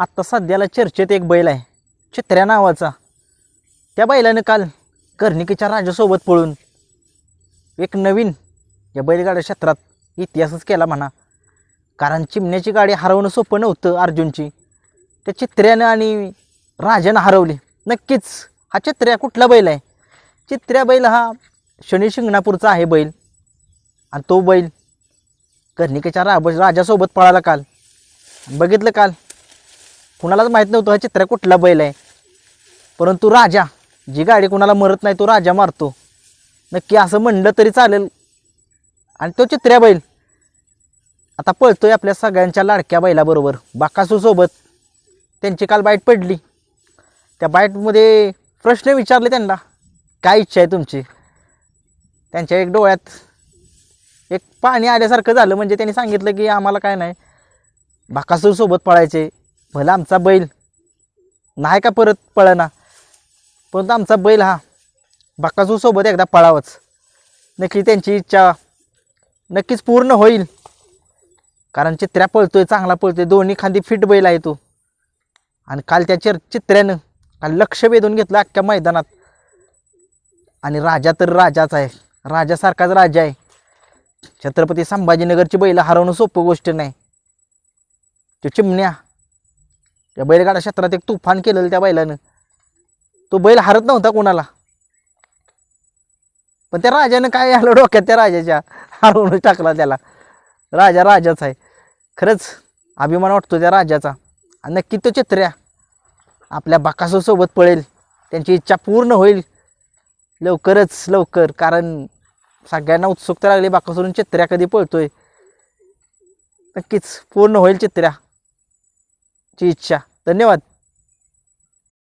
आत्ता सध्याला चर्चेत एक बैल आहे चित्र्या नावाचा. त्या बैलानं काल कर्णिकेच्या राजासोबत पळून एक नवीन या बैलगाड्या क्षेत्रात इतिहासच केला म्हणा. कारण चिमण्याची गाडी हरवणं सोपं नव्हतं अर्जुनची. त्या चित्र्यानं आणि राजानं हरवली. नक्कीच हा चित्र्या कुठला बैल आहे? चित्र्या बैल हा शनी शिंगणापूरचा आहे बैल. आणि तो बैल कर्णिकेच्या रा राजासोबत पळाला काल. बघितलं काल? कुणालाच माहीत नव्हतं हा चित्र कुठला बैल आहे. परंतु राजा जी गाडी कुणाला मरत नाही तो राजा मारतो. नक्की असं म्हणलं तरी चालेल. आणि तो चित्र्या बैल. आता पळतोय आपल्या सगळ्यांच्या लाडक्या बैलाबरोबर बाकासूसोबत. त्यांची काल बाईट पडली. त्या बाईटमध्ये प्रश्न विचारले त्यांना काय इच्छा आहे तुमची? त्यांच्या एक डोळ्यात एक पाणी आल्यासारखं झालं. म्हणजे त्यांनी सांगितलं की आम्हाला काय नाही. बाकासूरसोबत पळायचे. भला आमचा बैल. नाही का परत पळना? परंतु आमचा बैल हा बाकाजूसोबत एकदा पळावंच. नक्की त्यांची इच्छा नक्कीच पूर्ण होईल. कारण चित्र्या पळतोय चांगला पळतोय. दोन्ही खांदी फिट बैल आहे तो. आणि काल त्या चिर चित्र्यानं काल लक्ष वेधून घेतलं अख्ख्या मैदानात. आणि राजा तर राजाच आहे. राजासारखाच राजा आहे. छत्रपती संभाजीनगरची बैल हरवणं सोपं गोष्ट नाही. तो चिमण्या. त्या बैलगाडा क्षेत्रात एक तुफान केलेलं त्या बैलानं. तो बैल हरत नव्हता कोणाला. पण त्या राजानं काय आलं डोक्यात त्या राजाच्या? हरवून टाकला त्याला. राजा राजाच आहे. खरंच अभिमान वाटतो त्या राजाचा. आणि नक्की तो चित्र्या आपल्या बाकासूसोबत पळेल. त्यांची इच्छा पूर्ण होईल. लवकरच लवकर कारण सगळ्यांना उत्सुकता लागली बाकासूरून चित्र्या कधी पळतोय. नक्कीच पूर्ण होईल चित्र्या. ची इच्छा. धन्यवाद.